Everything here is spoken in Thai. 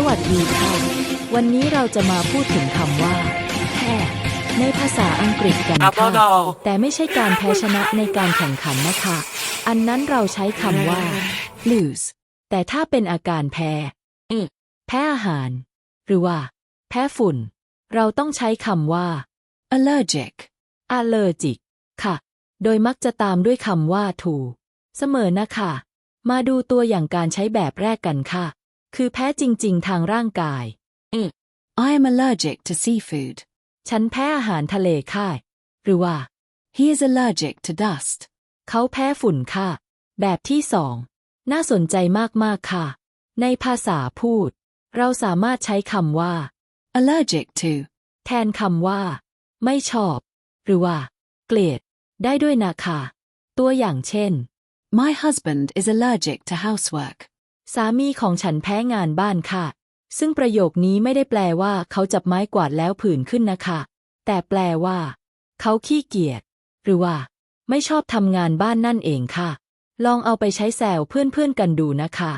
สวัสดีค่ะ วันนี้เราจะมาพูดถึงคำว่าแพ้ในภาษาอังกฤษกันครับค่ะน้องแต่ไม่ใช่การแพ้ชนะในการแข่งขันนะคะ อันนั้นเราใช้คำว่า lose แต่ถ้าเป็นอาการแพ้อืมแพ้อาหาร หรือว่า แพ้ฝุ่น เราต้องใช้คำว่า allergic allergic ค่ะ โดยมักจะตามด้วยคำว่า to เสมอนะคะ มาดูตัวอย่างการใช้แบบแรกกันค่ะ คือแพ้จริง ๆ ทางร่างกายอืม I am allergic to seafood ฉันแพ้อาหารทะเลค่ะ หรือว่า He is allergic to dust เขาแพ้ฝุ่นค่ะ แบบที่สอง น่าสนใจมาก ๆ ค่ะ ในภาษาพูด เราสามารถใช้คำว่า allergic to แทนคำว่า ไม่ชอบ หรือว่า เกลียด ได้ด้วยนะคะ ตัวอย่างเช่น My husband is allergic to housework สามีของฉันแพ้งานบ้านค่ะ ซึ่งประโยคนี้ไม่ได้แปลว่า เขาจับไม้กวาดแล้วผื่นขึ้นนะคะ แต่แปลว่า เขาขี้เกียจ หรือว่า ไม่ชอบทำงานบ้านนั่นเองค่ะ ลองเอาไปใช้แซวเพื่อนๆกันดูนะคะ